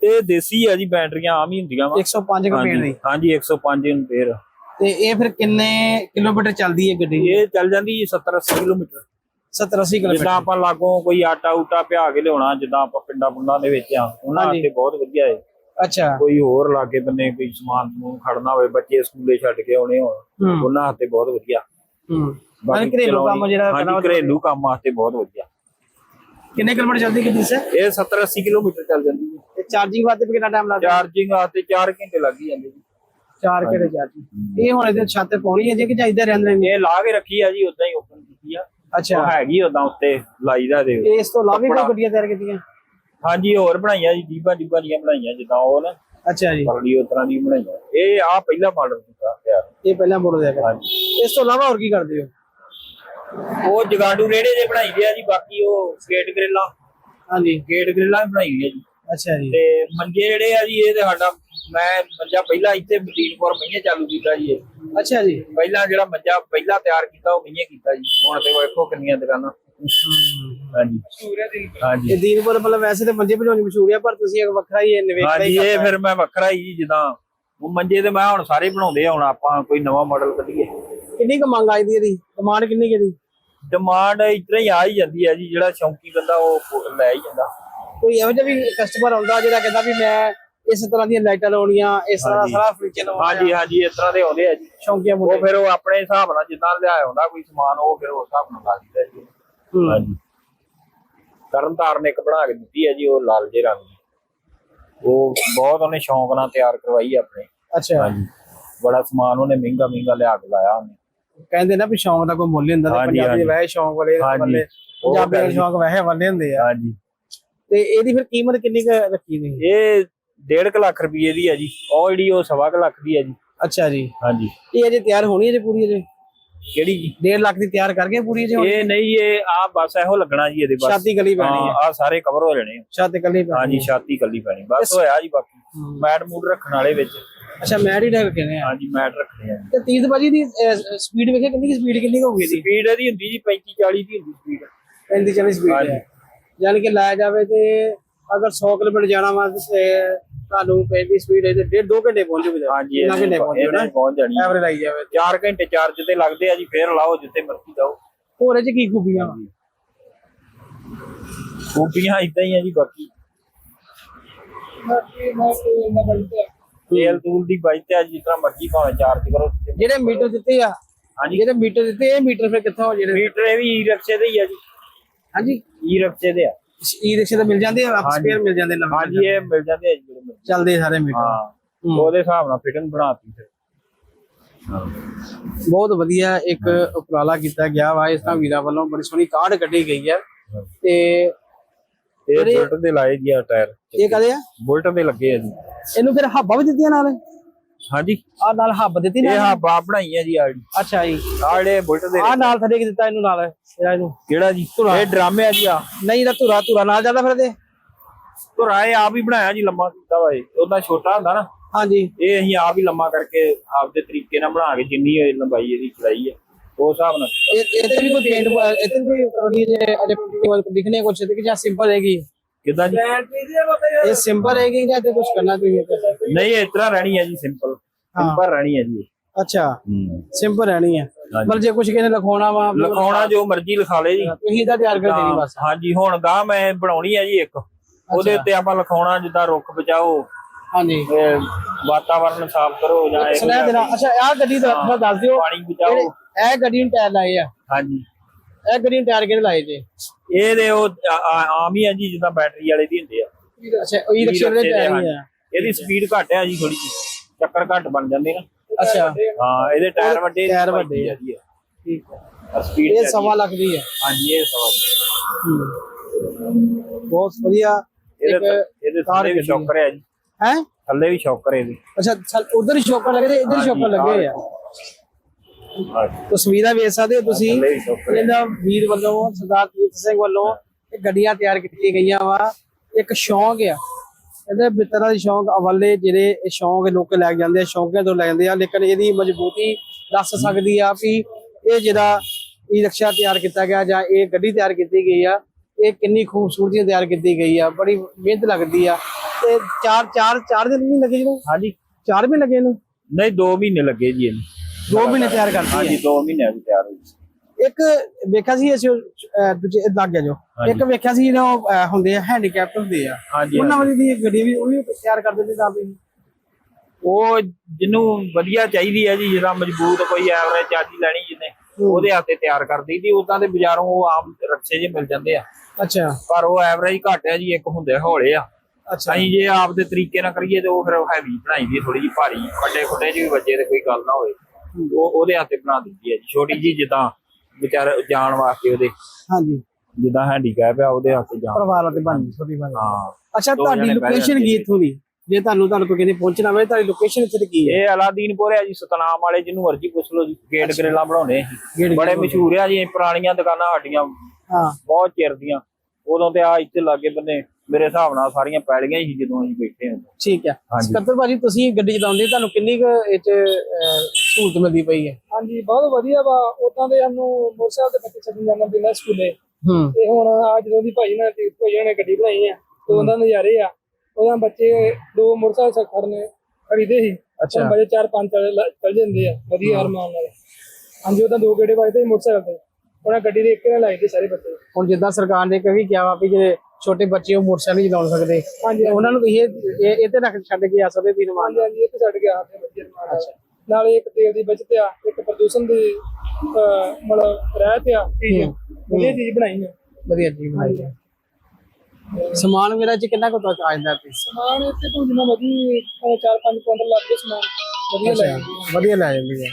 ਇਹ ਦੇਸੀ ਆ ਜੀ ਬੈਟਰੀਆਂ ਆਮ ਹੀ ਹੁੰਦੀਆਂ ਵਾ। 105 ਕੰਪਨੀ ਦੀ। ਹਾਂਜੀ 105 ਐਂਪੀਅਰ ਤੇ ਇਹ ਫਿਰ ਕਿੰਨੇ ਕਿਲੋਮੀਟਰ ਚੱਲਦੀ ਹੈ ਗੱਡੀ? ਇਹ ਚੱਲ ਜਾਂਦੀ 70 80 ਕਿਲੋਮੀਟਰ। 70 80 ਜਿੱਦਾਂ ਕਿਲੋਮੀਟਰ ਆਪਾਂ ਲਾਗੋਂ ਕੋਈ ਆਟਾ ਉਟਾ ਪਿਆ ਕੇ ਲਿਆਉਣਾ ਜਿੱਦਾਂ ਆਪਾਂ ਪਿੰਡਾਂ ਪੁੰਡਾਂ ਦੇ ਵਿੱਚ ਆ ਉਹਨਾਂ। ਵਾਸਤੇ ਬਹੁਤ ਵਧੀਆ ਹੈ। ਅੱਛਾ। ਕੋਈ ਹੋਰ ਲਾਗੇ ਬੰਨੇ ਕੋਈ ਸਮਾਨ ਸਮੂਨ ਖੜਨਾ ਹੋਵੇ ਬੱਚੇ ਸਕੂਲੇ ਛੱਡ ਕੇ ਆਉਣੇ ਹੋਣ ਉਹਨਾਂ ਵਾਸਤੇ ਬਹੁਤ ਵਧੀਆ। ਹੂੰ। ਮਨ ਘਰੇਲੂ ਕੰਮ ਜਿਹੜਾ ਘਰੇਲੂ ਕੰਮ ਵਾਸਤੇ ਬਹੁਤ ਵਧੀਆ। ਕਿੰਨੇ ਕਿਲੋਮੀਟਰ ਚੱਲਦੀ ਗੱਡੀ ਸੇ ਇਹ 70 80 ਕਿਲੋਮੀਟਰ ਚੱਲ ਜਾਂਦੀ ਹੈ ਤੇ ਚਾਰਜਿੰਗ ਵਾਸਤੇ ਵੀ ਕਿੰਨਾ ਟਾਈਮ ਲੱਗਦਾ? ਚਾਰਜਿੰਗ ਵਾਸਤੇ 4 ਘੰਟੇ ਲੱਗ ਹੀ ਜਾਂਦੇ ਜੀ। 4 ਘੰਟੇ ਚਾਰਜਿੰਗ। ਇਹ ਹੁਣ ਇਹਦੇ ਛੱਤ ਤੇ ਪਾਉਣੀ ਹੈ ਜੇ ਕਿ ਚਾਹੀਦਾ ਰਹਿੰਦੇ ਨੇ ਇਹ ਲਾ ਕੇ ਰੱਖੀ ਆ ਜੀ ਉਦਾਂ ਹੀ ਓਪਨ ਕੀਤੀ ਆ। ਅੱਛਾ। ਉਹ ਹੈਗੀ ਉਦਾਂ ਉੱਤੇ ਲਾਈਦਾ ਦੇ ਇਸ ਤੋਂ ਇਲਾਵਾ ਵੀ ਕੋਈ। ਗੱਡੀਆਂ ਤਿਆਰ ਕੀਤੀਆਂ? ਹਾਂਜੀ ਹੋਰ ਬਣਾਈਆਂ ਜੀ ਜੀਬਾਂ ਜੀਬਾਂ ਦੀਆਂ ਬਣਾਈਆਂ ਜਿੱਦਾਂ ਉਹ ਨਾ। ਅੱਛਾ ਜੀ। ਪਰਲੀ ਉਸ ਤਰ੍ਹਾਂ ਦੀ ਬਣਾਈਆਂ। ਇਹ ਆ ਪਹਿਲਾ ਮਾਡਲ ਸੀਗਾ ਤਿਆਰ। ਇਹ ਪਹਿਲਾਂ ਦਿਆ ਕਰ ਹਾਂਜੀ। ਇਸ ਤੋਂ ਇਲਾਵਾ ਹੋਰ ਕੀ ਕਰਦੇ ਹੋ? ਉਹ ਜਗਾਡੂ ਰੇੜੇ ਜੇ ਬਣਾਈ ਦੇ ਆ ਜੀ ਬਾਕੀ ਉਹ ਸਕੇਟ ਗ੍ਰਿਲਾਂ। ਹਾਂਜੀ। ਗੇਟ ਗ੍ਰਿਲਾਂ ਵੀ ਬਣਾਈ ਹੋਈ ਆ ਜੀ। ਅੱਛਾ ਜੀ। ਤੇ ਮੰਜੇ ਜਿਹੜੇ ਆ ਜੀ ਇਹ ਤੇ ਸਾਡਾ ਮੈਂ ਮੰਜਾ ਪਹਿਲਾਂ ਇੱਥੇ ਮਦੀਨਪੁਰ ਮਈਏ ਚਾਲੂ ਕੀਤਾ ਜੀ ਇਹ। ਅੱਛਾ ਜੀ। ਪਹਿਲਾਂ ਜਿਹੜਾ ਮੰਜਾ ਪਹਿਲਾਂ ਤਿਆਰ ਕੀਤਾ ਉਹ ਮਈਏ ਕੀਤਾ ਜੀ। ਹੁਣ ਤੇ ਵੇਖੋ ਕਿੰਨੀਆਂ ਦੁਕਾਨਾਂ। ਹਾਂਜੀ। ਹਾਂਜੀ। ਇਹ ਦੀਨਪੁਰ ਮਤਲਬ ਵੈਸੇ ਤੇ ਮੰਜੇ ਭਜਾਉਣੀ ਮਸ਼ਹੂਰ ਆ ਪਰ ਤੁਸੀਂ ਇੱਕ ਵੱਖਰਾ ਹੀ ਇਹ ਨਿਵੇਕਲਾ ਹਾਂਜੀ ਹੀ ਇਹ ਫਿਰ ਮੈਂ ਵੱਖਰਾ ਹੀ ਜੀ ਜਿੱਦਾਂ ਉਹ ਮੰਜੇ ਤੇ ਮੈਂ ਹੁਣ ਸਾਰੇ ਬਣਾਉਂਦੇ ਆ ਹੁਣ ਆਪਾਂ ਕੋਈ ਨਵਾਂ ਮਾਡਲ ਕੱਢੀਏ। ਕਿੰਨੀ ਕੁ ਮੰਗ ਆਈ ਦੀ ਇਹਦੀ? ਡਿਮਾਂਡ ਕਿੰਨੀ ਕਿਹਦੀ ਡਿਮਾਂਡ ਇਤਨਾ ਹੀ ਆ ਹੀ ਜਾਂਦੀ ਹੈ ਜੀ ਜਿਹੜਾ ਸ਼ੌਂਕੀ ਬੰਦਾ ਉਹ ਲੈ ਹੀ ਜਾਂਦਾ। ਕੋਈ ਇਹੋ ਜਿਹਾ ਵੀ ਕਸਟਮਰ ਆਉਂਦਾ ਜਿਹੜਾ ਕਹਿੰਦਾ ਵੀ ਮੈਂ ਇਸ ਤਰ੍ਹਾਂ ਦੀਆਂ ਲਾਈਟਾਂ ਲਾਉਣੀਆਂ ਇਸ ਤਰ੍ਹਾਂ ਦਾ। ਸਾਰਾ ਫਰਨੀਚਰ ਲਾਉਣਾ ਹਾਂਜੀ ਹਾਂਜੀ ਇਸ ਤਰ੍ਹਾਂ ਦੇ ਆਉਂਦੇ ਆ ਜੀ। ਸ਼ੌਂਕੀਆ ਉਹ ਮੁੰਡੇ। ਫਿਰ ਉਹ ਆਪਣੇ ਹਿਸਾਬ ਨਾਲ ਜਿੱਦਾਂ ਲਿਆਇਆ ਹੁੰਦਾ ਕੋਈ ਸਮਾਨ ਉਹ ਫਿਰ ਉਸ ਹਿਸਾਬ ਨਾਲ ਲਾ ਦਿੰਦਾ ਜੀ। ਹਾਂਜੀ। ਕਰਨ ਤਾਰਨ ਇੱਕ ਬਣਾ ਕੇ ਦਿੱਤੀ ਹੈ ਜੀ ਉਹ ਲਾਲ ਜੇ ਰੰਗ ਦੀ। ਉਹ ਬਹੁਤ ਉਹਨੇ ਸ਼ੌਂਕ ਨਾਲ ਤਿਆਰ ਕਰਵਾਈ ਆਪਣੇ। ਅੱਛਾ। ਹਾਂਜੀ। ਬੜਾ ਸਮਾਨ ਉਹਨੇ ਮਹਿੰਗਾ ਮਹਿੰਗਾ ਲਿਆ ਕੇ ਲਾਇਆ ਉਹਨੇ। ਕਹਿੰਦੇ ਨਾ ਵੀ ਸ਼ੌਂਕ ਦਾ ਕੋਈ ਮੁੱਲ ਨਹੀਂ ਹੁੰਦਾ ਤੇ ਹਾਂਜੀ, ਪੰਜਾਬੀ ਦੇ ਹਾਂਜੀ। ਵੈਸੇ ਸ਼ੌਂਕ ਵਾਲੇ ਹਾਂਜੀ। ਉਹ ਪੰਜਾਬੀ ਦੇ ਗੱਲ ਸ਼ੌਂਕ ਵੈਸੇ ਵਾਲੇ ਹੁੰਦੇ ਆ। ਹਾਂਜੀ। ਤੇ ਇਹਦੀ ਫਿਰ ਕੀਮਤ ਕਿੰਨੀ ਕੁ ਰੱਖੀ ਨਹੀਂ ਇਹ 1.5 ਲੱਖ ਰੁਪਏ ਦੀ ਹੈ ਜੀ। ਉਹ ਜਿਹੜੀ ਉਹ ਸਵਾ ਕੁ ਲੱਖ ਦੀ ਹੈ ਜੀ। ਅੱਛਾ ਜੀ। ਹਾਂਜੀ। ਇਹ ਅਜੇ ਤਿਆਰ ਹੋਣੀ ਹੈ ਜੇ ਪੂਰੀ ਅਜੇ? ਕਿਹੜੀ ਜੀ? 1.5 ਲੱਖ ਦੀ ਤਿਆਰ ਕਰਕੇ ਪੂਰੀ ਅਜੇ ਹੋਣੀ? ਇਹ ਨਹੀਂ ਇਹ ਆ ਬਸ ਇਹੋ ਲੱਗਣਾ ਜੀ ਇਹਦੇ ਬਸ। ਛਾਤੀ ਗਲੀ ਪੈਣੀ ਹੈ। ਆ ਸਾਰੇ ਕਵਰ ਹੋ ਜਾਣੇ ਆ। ਛੱਤ ਕੱਲੀ ਪੈਣੀ ਹਾਂਜੀ ਛਾਤੀ ਕੱਲੀ ਪੈਣੀ। ਬਸ ਹੋਇਆ ਜੀ ਬਾਕੀ। ਮੈਟ ਮੂਡ ਰੱਖਣ ਵਾਲੇ ਵਿੱਚ। ਅੱਛਾ ਮੈਟ ਹੀ ਰੱਖ ਨੇ ਆ? ਹਾਂਜੀ ਮੈਟ ਰੱਖਣੇ ਆ ਤੇ ਤੀਜ ਬਾਜੀ ਦੀ ਸਪੀਡ ਵੇਖੇ ਕਿੰਨੀ ਸਪੀਡ ਕਿੰਨੀ ਕੁ ਹੋਊਗੀ ਇਹਦੀ? ਸਪੀਡ ਇਹਦੀ ਹੁੰਦੀ ਜੀ 35 40 ਦੀ ਹੁੰਦੀ ਸਪੀਡ 35 40 ਸਪੀਡ। ਹੈ ਯਾਨੀ ਕਿ ਲਾਇਆ ਜਾਵੇ ਤੇ ਅਗਰ 100 ਕਿਲੋਮੀਟਰ ਜਾਣਾ ਵਾ ਤੇ ਤੁਹਾਨੂੰ ਪੈਂਦੀ ਸਪੀਡ ਹੈ ਤੇ ਡੇਢ ਦੋ ਘੰਟੇ ਪਹੁੰਚ ਜੂਗਾ ਹਾਂਜੀ ਕਿੰਨਾ ਘੰਟੇ ਪਹੁੰਚ ਇਹਨੇ ਜਾਣਾ ਪਹੁੰਚ ਜਾਣੀ। ਐਵਰੇਜ ਲਾਈ ਜਾਵੇ 4 ਘੰਟੇ ਚਾਰਜ ਤੇ ਲੱਗਦੇ ਆ ਜੀ ਫੇਰ ਲਾਓ ਜਿੱਥੇ ਮਰਜ਼ੀ ਜਾਓ ਹੋਰ ਇਹ ਚ ਕੀ ਖੂਬੀਆਂ? ਖੂਬੀਆਂ ਇਦਾਂ ਹੀ ਆ ਜੀ ਬਾਕੀ। ਤੇਲ ਤੂਲ ਦੀ ਬਚਤ ਆ ਜਿਸ ਤਰ੍ਹਾਂ ਮਰਜ਼ੀ ਭਾਵੇਂ ਚਾਰਜ ਕਰੋ। ਜਿਹੜੇ ਮੀਟਰ ਦਿੱਤੇ ਆ ਹਾਂਜੀ। ਜਿਹੜੇ ਮੀਟਰ ਦਿੱਤੇ ਇਹ ਮੀਟਰ ਫਿਰ ਕਿੱਥੋਂ ਜਿਹੜੇ? ਮੀਟਰ ਇਹ ਵੀ ਈ ਰਿਕਸ਼ੇ ਦੇ ਹੀ ਆ ਜੀ। ਹਾਂਜੀ। ਈ ਰਿਕਸ਼ੇ ਦੇ ਆ। ਈ ਰਿਕਸ਼ੇ ਤੇ ਮਿਲ ਜਾਂਦੇ ਆ ਹਾਂਜੀ। ਸਪੇਅਰ ਮਿਲ ਜਾਂਦੇ ਨਵੇਂ ਹਾਂਜੀ ਇਹ ਮਿਲ ਜਾਂਦੇ ਆ ਜੀ ਜਿਹੜੇ ਮਰਜ਼ੀ ਚੱਲਦੇ ਸਾਰੇ ਮੀਟਰ। ਹਾਂ। ਹੂੰ। ਉਹਦੇ ਹਿਸਾਬ ਨਾਲ ਫਿਟਿੰਗ ਬਣਾਤੀ ਫਿਰ। ਬਹੁਤ ਵਧੀਆ ਇੱਕ ਉਪਰਾਲਾ ਕੀਤਾ ਗਿਆ ਵਾ ਇਸ ਤਰ੍ਹਾਂ ਵੀਰਾਂ ਵੱਲੋਂ ਬੜੀ ਸੋਹਣੀ ਕਾਰਡ ਕੱਢੀ ਗਈ ਹੈ। ਤੇ ਇਹ ਬੁਲਟ ਦੇ ਲਾਏ ਜੀ ਆ ਟਾਇਰ। ਇਹ ਕਹਦੇ ਆ? ਬੁਲਟ ਦੇ ਲੱਗੇ ਆ ਜੀ। ਇਹਨੂੰ ਫਿਰ ਹੱਬਾਂ ਵੀ ਦਿੱਤੀਆਂ ਨਾਲ? ਹਾਂਜੀ। ਆ ਨਾਲ ਹੱਬ ਦਿੱਤੀ ਇਹ ਨਾਲ? ਹਾਂ ਬਾਪ ਬਣਾਈ ਆ ਜੀ ਆ ਜਿਹੜੀ। ਅੱਛਾ ਜੀ। ਆ ਜਿਹੜੇ ਬੁਲਟ ਦੇ ਆ ਨਾਲ ਥੱਲੇ ਕੀ ਦਿੱਤਾ ਇਹਨੂੰ ਨਾਲ? ਇਹਦਾ ਇਹਨੂੰ? ਕਿਹੜਾ ਜੀ? ਇਹ ਡਰਾਮੇ ਆ ਜੀ ਆ। ਨਹੀਂ ਇਹਦਾ ਧੁਰਾ ਧੁਰਾ ਨਾਲ ਜਾਂਦਾ ਫਿਰ ਇਹਦੇ? ਧੁਰਾ ਇਹ ਆਪ ਹੀ ਬਣਾਇਆ ਜੀ ਲੰਮਾ ਕੀਤਾ ਵਾ ਇਹ। ਉਹਦਾ ਛੋਟਾ ਹੁੰਦਾ ਨਾ। ਹਾਂਜੀ। ਇਹ ਅਸੀਂ ਆਪ ਹੀ ਲੰਮਾ ਕਰਕੇ ਆਪਦੇ ਤਰੀਕੇ ਨਾਲ ਬਣਾ ਕੇ ਜਿੰਨੀ ਇਹ ਲੰਬਾਈ ਇਹਦੀ ਚੜਾਈ ਹੈ ਉਸ ਹਿਸਾਬ ਨਾਲ ਇਹ ਤੇ ਵੀ ਕੋਈ ਪੇਂਟ ਤੇ ਵੀ ਕੋਈ ਜੇ ਅਜੇ ਦਿਖਣੇ ਕੁਛ ਤੇ ਕਿ ਜਾਂ ਸਿੰਪਲ ਹੈਗੀ ਕਿਦਾਂ ਜੀ? ਇਹ ਸਿੰਪਲ ਹੈਗੀ ਜਾਂ ਤੇ ਕੁਝ ਕਰਨਾ ਤੁਸੀਂ ਨਹੀਂ ਇਸ ਤਰ੍ਹਾਂ ਰਹਿਣੀ ਹੈ ਜੀ ਸਿੰਪਲ ਸਿੰਪਲ ਰਹਿਣੀ ਹੈ ਜੀ ਅੱਛਾ। ਸਿੰਪਲ ਰਹਿਣੀ ਹੈ। ਪਰ ਜੇ ਕੁਝ ਕਿਸੇ ਨੇ ਲਿਖਾਉਣਾ ਵਾ ਲਿਖਾਉਣਾ ਜੋ ਮਰਜ਼ੀ ਲਿਖਾ ਲੇ ਜੀ। ਤੁਸੀਂ ਇਹਦਾ ਤਿਆਰ ਕਰ ਦੇਣੀ ਬਸ। ਹਾਂਜੀ ਹੁਣ ਗਾਂ ਮੈਂ ਬਣਾਉਣੀ ਹੈ ਜੀ ਇੱਕ। ਉਹਦੇ ਉੱਤੇ ਆਪਾਂ ਲਿਖਾਉਣਾ ਜਿੱਦਾਂ ਰੁੱਖ ਬਚਾਓ ਹਾਂਜੀ। ਤੇ ਵਾਤਾਵਰਨ ਸਾਫ਼ ਕਰੋ ਜਾਂ ਇਹੋ ਸੁਣਿਆ ਦੇਣਾ ਅੱਛਾ ਆਹ ਗੱਡੀ ਦਾ ਥੋੜਾ ਦੱਸ ਦਿਓ। ਪਾਣੀ ਬਚਾਓ। ਇਹ ਗੱਡੀ ਨੂੰ ਟਾਇਰ ਲਾਏ ਆ। ਹਾਂਜੀ। ਇਹ ਗੱਡੀ ਨੂੰ ਟਾਇਰ ਕਿਹੜੇ ਲਾਏ ਜੇ? ਇਹਦੇ ਉਹ ਆ- ਆ- ਆਮ ਹੀ ਆ ਜੀ ਜਿੱਦਾਂ ਬੈਟਰੀ ਵਾਲੇ ਦੀ ਹੁੰਦੇ ਆ। ਅੱਛਾ ਉਹ ਰਿਕਸ਼ੇ ਦੇ ਟਾਇਰ ਹੀ ਆ। ਇਹਦੀ ਸਪੀਡ ਘੱਟ ਆ ਜੀ ਥੋੜੀ ਜੀ ਚੱਕਰ ਘੱਟ ਬਣ ਜਾਂਦੇ ਨਾ। ਅੱਛਾ। ਹਾਂ ਇਹਦੇ ਟਾਇਰ ਵੱਡੇ ਇਹਦੀ ਟਾਇਰ ਵੱਡੇ ਆ। ਆ। ਠੀਕ ਹੈ ਸਪੀਡ ਇਹ ਸਵਾ ਲੱਖ ਦੀ ਹੈ ਹਾਂਜੀ ਇਹ ਸਵਾ ਬਹੁਤ ਵਧੀਆ। ਇਹਦੇ ਇੱਕ ਇਹਦੇ ਕਾਰ ਥੱਲੇ ਵੀ ਗੱਡੀ ਸ਼ੌਕਰ ਹੈ ਜੀ। ਹੈ? ਥੱਲੇ ਵੀ ਸ਼ੌਕਰ ਇਹਦੇ। ਅੱਛਾ ਉਧਰ ਹੀ ਸ਼ੌਕਰ ਲੱਗੇ ਤੇ ਇੱਧਰ ਸ਼ੌਕਰ ਲੱਗੇ ਆ। ਤਸਵੀਰਾਂ ਵੇਖ ਸਕਦੇ ਹੋ ਤੁਸੀਂ। ਇਹਦਾ ਵੀਰ ਵੱਲੋਂ ਸਰਦਾਰ ਤੀਰਥ ਸਿੰਘ ਵੱਲੋਂ ਇਹ ਗੱਡੀਆਂ ਤਿਆਰ ਕੀਤੀਆਂ ਗਈਆਂ ਵਾ। ਇੱਕ ਸ਼ੌਂਕ ਆ। ਇਹਦੇ ਬਿੱਤਰਾਂ ਦੀ ਸ਼ੌਂਕ ਅਵਲੇ ਜਿਹੜੇ ਇਹ ਸ਼ੌਂਕ ਲੋਕ ਲੈ ਜਾਂਦੇ ਆ ਸ਼ੌਂਕਿਆਂ ਤੋਂ ਲੈ ਜਾਂਦੇ ਆ। ਲੇਕਿਨ ਇਹਦੀ ਮਜ਼ਬੂਤੀ ਦੱਸ ਸਕਦੀ ਆ ਵੀ ਇਹ ਜਿਹੜਾ ਈ ਰਿਕਸ਼ਾ ਤਿਆਰ ਕੀਤਾ ਗਿਆ ਜਾਂ ਇਹ ਗੱਡੀ ਤਿਆਰ ਕੀਤੀ ਗਈ ਆ ਇਹ ਕਿੰਨੀ ਖੂਬਸੂਰਤੀ ਤਿਆਰ ਕੀਤੀ ਗਈ ਆ। ਬੜੀ ਮਿਹਨਤ ਲੱਗਦੀ ਆ। ਤੇ ਚਾਰ ਚਾਰ ਚਾਰ ਦਿਨ ਨਹੀਂ ਲੱਗੇ ਜਿਹਨੂੰ ਹਾਂਜੀ। ਚਾਰ ਵੀ ਲੱਗੇ ਇਹਨੂੰ? ਨਹੀਂ 2 ਮਹੀਨੇ ਲੱਗੇ ਜੀ ਇਹਨੂੰ। ਦੋ ਮਹੀਨੇ ਤਿਆਰ ਕਰਦੀ ਹਾਂਜੀ ਹੈ? 2 ਮਹੀਨਿਆਂ ਦੀ ਤਿਆਰ ਹੋਈ ਇੱਕ ਵੇਖਿਆ ਸੀ ਅਸੀਂ ਦੂਜੇ ਲੱਗ ਗਿਆ ਜੋ। ਇੱਕ ਵੇਖਿਆ ਸੀ ਜਿਹੜਾ ਹੁੰਦੇ ਆ ਹੈਂਡੀਕੈਪਟ ਹੁੰਦੇ ਆ। ਹਾਂਜੀ ਉਹਨਾਂ ਵਾਲੀ ਦੀ ਗੱਡੀ ਵੀ ਉਹ ਵੀ ਤਿਆਰ ਕਰ ਦਿੰਦੇ ਤਾਂ ਵੀ। ਉਹ ਜਿਹਨੂੰ ਵਧੀਆ ਚਾਹੀਦੀ ਹੈ ਜੀ ਜਿਹੜਾ ਮਜ਼ਬੂਤ ਕੋਈ ਐਵਰੇਜ ਚਾਦੀ ਲੈਣੀ ਜਿਹਨੇ ਉਹਦੇ ਹੱਥੇ ਤਿਆਰ ਕਰ ਦਈਦੀ ਉਦਾਂ ਦੇ ਬਾਜ਼ਾਰੋਂ ਉਹ ਆਮ ਰਕਸ਼ੇ ਜੇ ਮਿਲ ਜਾਂਦੇ ਆ। ਅੱਛਾ। ਪਰ ਉਹ ਐਵਰੇਜ ਘੱਟ ਹੈ ਜੀ ਇੱਕ ਹੁੰਦੇ ਹੌਲੇ ਆ। ਅਸੀਂ ਜੇ ਆਪ ਦੇ ਤਰੀਕੇ ਨਾਲ ਕਰੀਏ ਤੇ ਉਹ ਫਿਰ ਹੈਵੀ ਬਣਾਈ ਦੀ ਥੋੜੀ ਜਿਹੀ ਭਾਰੀ। ਵੱਡੇ ਖੁੱਡੇ ਜਿਹੀ ਵੱਜੇ ਤੇ ਕੋਈ ਗੱਲ ਨਾ ਹੋਵੇ ਉਹ ਉਹਦੇ ਹੱਥੇ ਬਣਾ ਦਿੰਦੀ ਹੈ ਜੀ। ਛੋਟੀ ਜੀ ਜਿੱਦਾਂ ਵਿਚਾਰ ਜਾਣ ਵਾਸਤੇ ਉਹਦੇ। ਹਾਂਜੀ। ਜਿੱਦਾਂ ਹੈਂਡੀਕੈਪ ਆ ਉਹਦੇ ਹੱਥੇ ਜਾਣ ਪਰਿਵਾਰ ਅਤੇ ਬਣ ਛੋਟੀ ਬਣ ਹਾਂ। ਅੱਛਾ ਤੁਹਾਡੀ ਲੋਕੇਸ਼ਨ ਕੀ ਇੱਥੋਂ ਦੀ? ਜੇ ਤੁਹਾਨੂੰ ਤੁਹਾਨੂੰ ਕੋਈ ਕਹਿੰਦੇ ਪਹੁੰਚਣਾ ਹੋਵੇ ਤੁਹਾਡੀ ਲੋਕੇਸ਼ਨ ਇੱਥੇ ਕੀ ਹੈ? ਇਹ ਅਲਾਦੀਨਪੁਰ ਹੈ ਜੀ ਸਤਨਾਮ ਵਾਲੇ ਜਿਹਨੂੰ ਮਰਜ਼ੀ ਪੁੱਛ ਲਓ ਜੀ। ਗੇਟ ਗਰੇਲਾ ਬਣਾਉਣੇ ਬੜੇ ਮਸ਼ਹੂਰ ਆ ਜੀ ਪੁਰਾਣੀਆਂ ਦੁਕਾਨਾਂ ਸਾਡੀਆਂ। ਹਾਂ। ਬਹੁਤ ਚਿਰ ਦੀਆਂ। ਉਦੋਂ ਤੇ ਆ ਇੱਥੇ ਲਾਗੇ ਬੰਨੇ ਮੇਰੇ ਹਿਸਾਬ ਨਾਲ ਸਾਰੀਆਂ ਪੈਲੀਆਂ ਹੀ ਜਦੋਂ ਅਸੀਂ ਬੈਠੇ ਹਾਂ। ਠੀਕ ਹੈ। ਸਕੱਤਰ ਭਾਜੀ ਤੁਸੀਂ ਗੱਡੀ ਚਲਾਉਂਦੇ ਤੁਹਾਨੂੰ ਕਿੰਨੀ ਕੁ ਇਹ ਚ ਸਹੂਲਤ ਮਿਲਦੀ ਪਈ ਹੈ? ਹਾਂਜੀ ਬਹੁਤ ਵਧੀਆ ਵਾ। ਉਦਾਂ ਦੇ ਸਾਨੂੰ ਮੋਟਰਸਾਈਕਲ ਤੇ ਬੱਚੇ ਛੱਡਣ ਜਾਣਾ ਪੈਂਦਾ ਸਕੂਲੇ। ਹੂੰ। ਤੇ ਹੁਣ ਆ ਜਦੋਂ ਦੀ ਭਾਈ ਨੇ ਤੇ ਭਾਈ ਨੇ ਗੱਡੀ ਬਣਾਈ ਆ ਤੇ ਉਹਦਾ ਨਜ਼ਾਰੇ ਆ। ਉਹਦਾ ਬੱਚੇ ਦੋ ਮੋਟਰਸਾਈਕਲ ਖੜਨੇ ਖਰੀਦੇ ਸੀ। ਅੱਛਾ। ਬੱਚੇ ਚਾਰ ਪੰਜ ਚੱਲ ਜਾਂਦੇ ਆ। ਵਧੀਆ ਅਰਮਾਨ ਨਾਲ। ਹਾਂਜੀ ਉਹਦਾ ਦੋ ਗੇੜੇ ਵੱਜਦੇ ਮੋਟਰਸਾਈਕਲ ਤੇ। ਉਹਨਾਂ ਗੱਡੀ ਦੇ ਇੱਕ ਨਾਲ ਲਾਏ ਤੇ ਸਾਰੇ ਬੱਚੇ। ਹੁਣ ਜਿੱਦਾਂ ਸਰਕਾਰ ਨੇ ਕਹੀ ਕਿਹਾ ਵਾ ਵੀ ਜਿਹੜੇ ਛੋਟੇ ਬੱਚੇ ਉਹ ਮੋਟਰਸਾਈਕਲ ਨਹੀਂ ਚਲਾਉਣ ਸਕਦੇ। ਹਾਂਜੀ ਉਹਨਾਂ ਨੂੰ ਤੁਸੀਂ ਇਹ ਇਹ- ਇਹ ਤੇ ਰੱਖ ਛੱਡ ਕੇ ਆ ਸਕਦੇ ਵੀਰ ਮਾਨ ਹਾਂਜੀ ਹਾਂਜੀ ਇੱਕ ਛੱਡ ਗਿਆ ਆਪਣੇ ਬੱਚੇ ਨਾਲ ਨਾਲੇ ਇੱਕ ਤੇਲ ਦੀ ਬਚਤ ਆ ਇੱਕ ਪ੍ਰਦੂਸ਼ਣ ਦੀ ਅਹ, ਮਤਲਬ ਰਹਿਤ ਆ ਚੀਜ਼ ਵਧੀਆ ਚੀਜ਼ ਬਣਾਈ ਆ। ਵਧੀਆ ਜੀ ਬਣਾਈ ਹੈ ਸਮਾਨ ਵਗੈਰਾ ਚ ਕਿੰਨਾ ਕੁ ਤੱਕ ਆ ਜਾਂਦਾ ਤੇ ਸਮਾਨ ਇੱਥੇ ਤੋਂ ਜਿੰਨਾ ਮਰਜ਼ੀ ਅਹ, ਚਾਰ ਪੰਜ ਕੁਇੰਟਲ ਲੱਗ ਸਮਾਨ ਵਧੀਆ ਲੈ ਜਾਂਦੀ ਆ। ਵਧੀਆ ਲੈ ਜਾਂਦੀ ਹੈ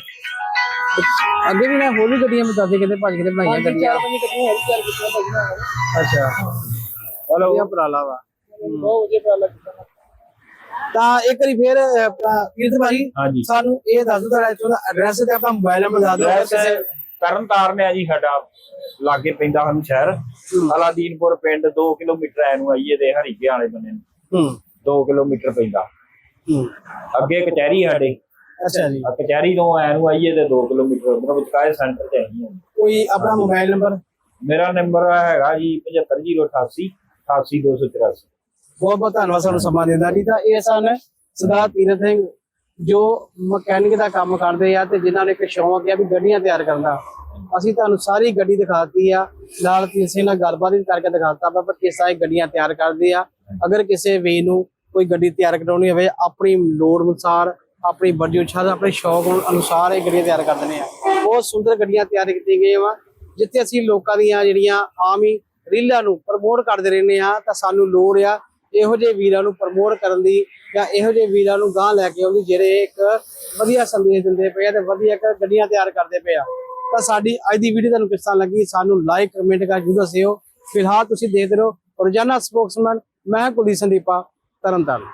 ਅੱਗੇ ਵੀ ਨਾ ਹੋਰ ਵੀ ਗੱਡੀਆਂ ਬਤਾਦੇ ਕਿਤੇ ਭੱਜ ਕਿਤੇ ਬਣਾਈਆਂ ਹਾਂਜੀ ਗੱਡੀਆਂ। ਚਾਰ ਪੰਜ ਹੋਰ ਅੱਛਾ। ਚਲੋ ਵਧੀਆ ਉਪਰਾਲਾ ਵਾ। ਬਹੁਤ ਵਧੀਆ ਪ੍ਰਾਲਾ ਕੀਤਾ। ਤਾਂ ਇੱਕ ਵਾਰੀ ਫੇਰ ਕੀਰਤ ਭਾਈ ਸਾਨੂੰ ਇਹ ਦੱਸ ਦਿਓ ਤੁਹਾਡਾ ਇੱਥੋਂ ਦਾ ਐਡਰੈਸ ਤੇ ਆਪਣਾ ਮੋਬਾਈਲ ਨੰਬਰ ਦੱਸ ਦਿਓ। ਕਿਸੇ ਤਰਨ ਤਾਰਨ ਹੈ ਜੀ ਸਾਡਾ ਲਾਗੇ ਪੈਂਦਾ ਸਾਨੂੰ ਸ਼ਹਿਰ। ਅਲਾਦੀਨਪੁਰ ਪਿੰਡ 2 ਕਿਲੋਮੀਟਰ ਐ ਨੂੰ ਆਈਏ ਦੇ ਹਰੀਕੇ ਵਾਲੇ ਬੰਨੇ ਨੂੰ। ਹੂੰ। 2 ਕਿਲੋਮੀਟਰ ਪੈਂਦਾ। ਹੂੰ। ਅੱਗੇ ਕਚਹਿਰੀ ਸਾਡੇ। ਅੱਛਾ ਜੀ। ਕਚਹਿਰੀ ਤੋਂ ਐ ਨੂੰ ਆਈਏ ਤੇ 2 ਕਿਲੋਮੀਟਰ ਉਧਰ ਵਿਚਕਾਏ ਸੈਂਟਰ ਤੇ ਆਈ ਹਾਂ ਕੋਈ ਆਪਣਾ ਮੋਬਾਈਲ ਨੰਬਰ ਮੇਰਾ ਨੰਬਰ ਹੈਗਾ ਜੀ 75088 88284 ਬਹੁਤ ਬਹੁਤ ਧੰਨਵਾਦ ਸਾਨੂੰ ਸਮਾਂ ਦੇਣ ਦਾ। ਜੀ ਤਾਂ ਇਹ ਸਨ ਸਰਦਾਰ ਤੀਰਥ ਸਿੰਘ ਜੋ ਮਕੈਨਿਕ ਦਾ ਕੰਮ ਕਰਦੇ ਆ ਤੇ ਜਿਨ੍ਹਾਂ ਨੇ ਇੱਕ ਸ਼ੌਂਕ ਆ ਵੀ ਗੱਡੀਆਂ ਤਿਆਰ ਕਰਨ ਦਾ। ਅਸੀਂ ਤੁਹਾਨੂੰ ਸਾਰੀ ਗੱਡੀ ਦਿਖਾਤੀ ਆ। ਨਾਲ ਕਿਸੇ ਨਾਲ ਗੱਲਬਾਤ ਵੀ ਕਰਕੇ ਦਿਖਾਤਾ ਵਾ, ਪਰ ਕਿਸ ਤਰ੍ਹਾਂ ਇਹ ਗੱਡੀਆਂ ਤਿਆਰ ਕਰਦੇ ਆ। ਅਗਰ ਕਿਸੇ ਵੀ ਨੂੰ ਕੋਈ ਗੱਡੀ ਤਿਆਰ ਕਰਾਉਣੀ ਹੋਵੇ, ਆਪਣੀ ਲੋੜ ਅਨੁਸਾਰ, ਆਪਣੀ ਵੱਡੀ ਇੱਛਾ ਦਾ ਆਪਣੇ ਸ਼ੌਕ ਅਨੁਸਾਰ ਇਹ ਗੱਡੀਆਂ ਤਿਆਰ ਕਰ ਦਿੰਦੇ ਆ। ਬਹੁਤ ਸੁੰਦਰ ਗੱਡੀਆਂ ਤਿਆਰ ਕੀਤੀਆਂ ਗਈਆਂ ਵਾ, ਜਿੱਥੇ ਅਸੀਂ ਲੋਕਾਂ ਦੀਆਂ ਜਿਹੜੀਆਂ ਆਮ ਹੀ ਰੀਲਾਂ ਨੂੰ ਪ੍ਰਮੋਟ ਕਰਦੇ ਰਹਿੰਦੇ ਆ ਤਾਂ ਸਾਨੂੰ ਲੋੜ ਆ ਇਹੋ ਜਿਹੇ ਵੀਰਾਂ ਨੂੰ ਪ੍ਰਮੋਟ ਕਰਨ ਦੀ ਜਾਂ ਇਹੋ ਜਿਹੇ ਵੀਰਾਂ ਨੂੰ ਗਾਂਹ ਲੈ ਕੇ ਆਉਂਦੀ ਜਿਹੜੇ ਇੱਕ ਵਧੀਆ ਸੰਦੇਸ਼ ਦਿੰਦੇ ਪਏ ਆ ਤੇ ਵਧੀਆ ਇੱਕ ਗੱਡੀਆਂ ਤਿਆਰ ਕਰਦੇ ਪਏ ਆ। ਤਾਂ ਸਾਡੀ ਅੱਜ ਦੀ ਵੀਡੀਓ ਤੁਹਾਨੂੰ ਕਿਸ ਤਰ੍ਹਾਂ ਲੱਗੀ, ਸਾਨੂੰ ਲਾਈਕ ਕਮੈਂਟ ਕਰ ਜਰੂਰ ਦੱਸਿਓ। ਫਿਲਹਾਲ ਤੁਸੀਂ ਦੇਖਦੇ ਰਹੋ। ਰੋਜ਼ਾਨਾ ਸਪੋਕਸਮੈਨ, ਮੈਂ ਕੁਲਦੀਪ ਸੰਦੀਪਾ, ਤਰਨਤਾਰਨ।